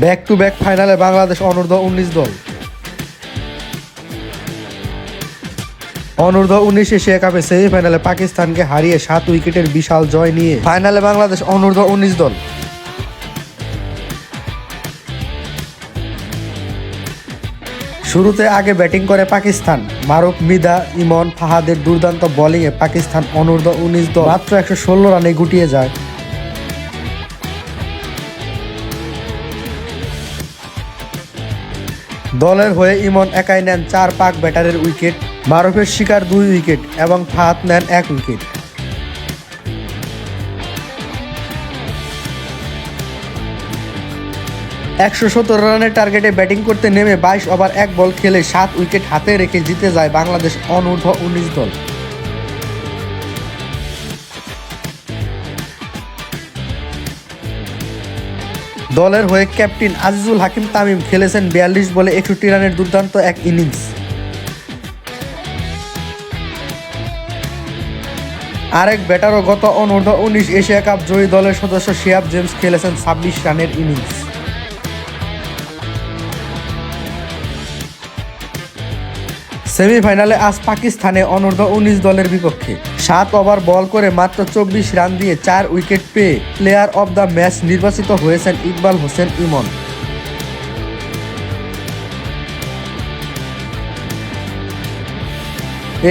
Back to back ফাইনালে বাংলাদেশ অনূর্ধ্ব উনিশ দল। অনূর্ধ্ব উনিশ এশিয়া কাপে সেমিফাইনালে পাকিস্তানকে হারিয়ে সাত উইকেটের বিশাল জয় নিয়ে ফাইনালে বাংলাদেশ অনূর্ধ্ব উনিশ দল। শুরুতে আগে ব্যাটিং করে পাকিস্তান, মারুফ, মিদা, ইমন, ফাহাদের দুর্দান্ত বোলিংয়ে পাকিস্তান অনূর্ধ্ব উনিশ দল। মাত্র একশো ষোলো রানে গুটিয়ে যায় দলের হয়ে ইমন একাই নেন চার পাক ব্যাটারের উইকেট, মারুফের শিকার দুই উইকেট এবং ফাহাদ নেন এক উইকেট। একশো সতেরো রানের টার্গেটে ব্যাটিং করতে নেমে বাইশ ওভার এক বল খেলে সাত উইকেট হাতে রেখে জিতে যায় বাংলাদেশ অনূর্ধ্ব উনিশ দল। দলের হয়ে ক্যাপ্টেন আজিজুল হাকিম তামিম খেলেছেন বিয়াল্লিশ বলে একষট্টি রানের দুর্দান্ত এক ইনিংস। আরেক ব্যাটারও গত অনূর্ধ্ব উনিশ এশিয়া কাপ জয়ী দলের সদস্য শিয়াব জেমস খেলেছেন ছাব্বিশ রানের ইনিংস। সেমিফাইনালে আজ পাকিস্তানে অনূর্ধ্ব উনিশ দলের বিপক্ষে। সাত ওভার বল করে মাত্র চব্বিশ রান দিয়ে চার উইকেট পেয়ে প্লেয়ার অব দ্য ম্যাচ নির্বাচিত হয়েছেন ইকবাল হোসেন ইমন।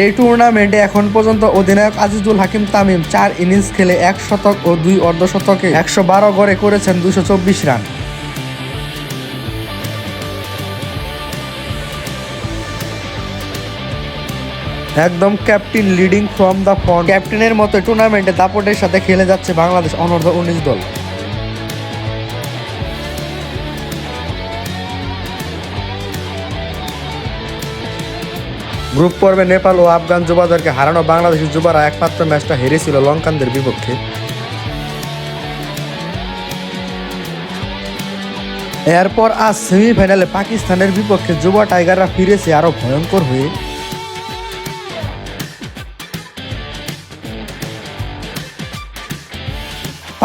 এই টুর্নামেন্টে এখন পর্যন্ত অধিনায়ক আজিজুল হাকিম তামিম চার ইনিংস খেলে এক শতক ও দুই অর্ধশতকে একশো বারো গড়ে করেছেন দুশো চব্বিশ রান। একদম captain leading from the front ক্যাপ্টেনের মতো টুর্নামেন্টে দাপটের সাথে খেলে যাচ্ছে বাংলাদেশ অনর্ধ উনিশ দল। গ্রুপ পর্বে নেপাল ও আফগান যুবাদেরকে হারানো বাংলাদেশের যুবারা একমাত্র ম্যাচটা হেরেছিল লঙ্কানদের বিপক্ষে। এরপর আজ সেমিফাইনালে পাকিস্তানের বিপক্ষে যুব টাইগাররা ফিরেছে আরও ভয়ঙ্কর হয়ে।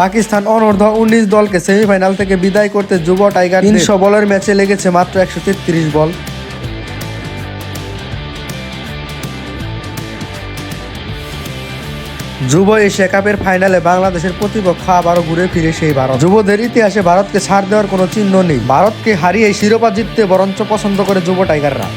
পাকিস্তান অনূর্ধ্ব উনিশ দলকে সেমিফাইনাল থেকে বিদায় করতে যুব টাইগার তিনশো বলের ম্যাচে লেগেছে মাত্র একশো তেত্রিশ বল। যুব এশিয়া কাপের ফাইনালে বাংলাদেশের প্রতিপক্ষ আবারও ঘুরে ফিরে সেই ভারত। যুবদের ইতিহাসে ভারতকে ছাড় দেওয়ার কোনো চিহ্ন নেই। ভারতকে হারিয়ে শিরোপা জিততে বরঞ্চ পছন্দ করে যুব টাইগাররা।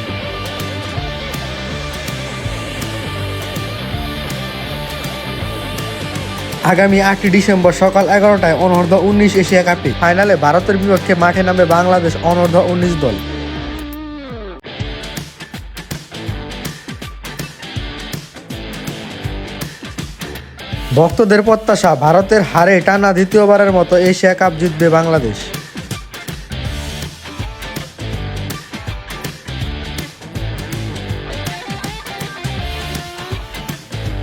আগামী আটই ডিসেম্বর সকাল এগারোটায় অনর্ধ উনিশ এশিয়া কাপে। ফাইনালে ভারতের বিপক্ষে মাঠে নামে বাংলাদেশ অনর্ধ উনিশ দল। ভক্তদের প্রত্যাশা, ভারতের হারে টানা দ্বিতীয়বারের মতো এশিয়া কাপ জিতবে বাংলাদেশ।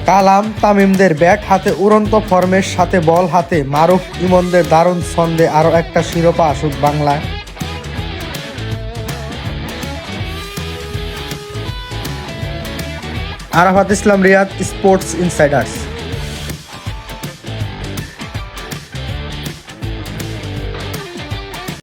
কালাম তামিমদের ব্যাট হাতে উড়ন্ত ফর্মের সাথে বল হাতে মারুফ ইমনদের দারুণ ছন্দে আরও একটা শিরোপা আসুক বাংলায়। Arafat Islam, Riyad sports insiders.